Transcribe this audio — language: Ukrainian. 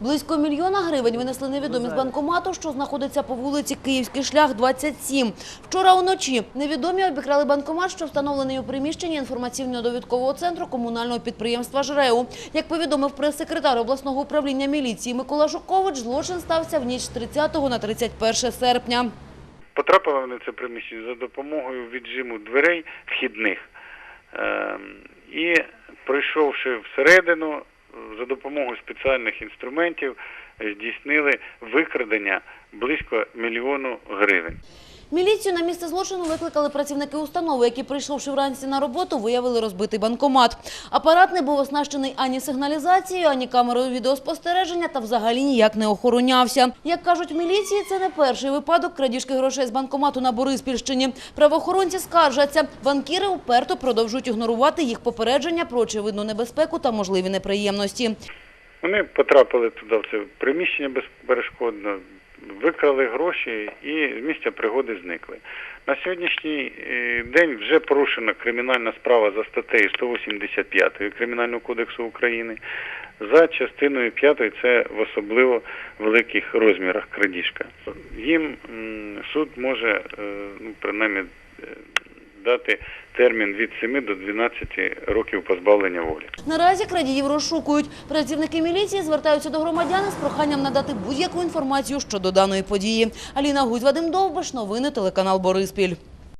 Близько мільйона гривень винесли невідомі з банкомату, що знаходиться по вулиці Київський шлях, 27. Вчора уночі невідомі обікрали банкомат, що встановлений у приміщенні інформаційно-довідкового центру комунального підприємства «ЖРЕУ». Як повідомив прес-секретар обласного управління міліції Микола Жукович, злочин стався в ніч з 30 на 31 серпня. Потрапили в це приміщення за допомогою віджиму дверей вхідних. Ем, І прийшовши всередину, за допомогою спеціальних інструментів здійснили викрадення близько мільйону гривень. Міліцію на місце злочину викликали працівники установи, які, прийшовши вранці на роботу, виявили розбитий банкомат. Апарат не був оснащений ані сигналізацією, ані камерою відеоспостереження та взагалі ніяк не охоронявся. Як кажуть в міліції, це не перший випадок крадіжки грошей з банкомату на Бориспільщині. Правоохоронці скаржаться. Банкіри уперто продовжують ігнорувати їх попередження про очевидну небезпеку та можливі неприємності. Вони потрапили туди в це приміщення безперешкодно, викрали гроші і з місця пригоди зникли. На сьогоднішній е, день вже порушена кримінальна справа за статтею 185 Кримінального кодексу України. За частиною 5 це в особливо великих розмірах крадіжка. Їм суд може, е, ну, принаймні, е, дати термін від 7 до 12 років позбавлення волі. Наразі крадіїв розшукують. Працівники міліції звертаються до громадян з проханням надати будь-яку інформацію щодо даної події. Аліна Гузь, Вадим Довбиш, новини телеканал Бориспіль.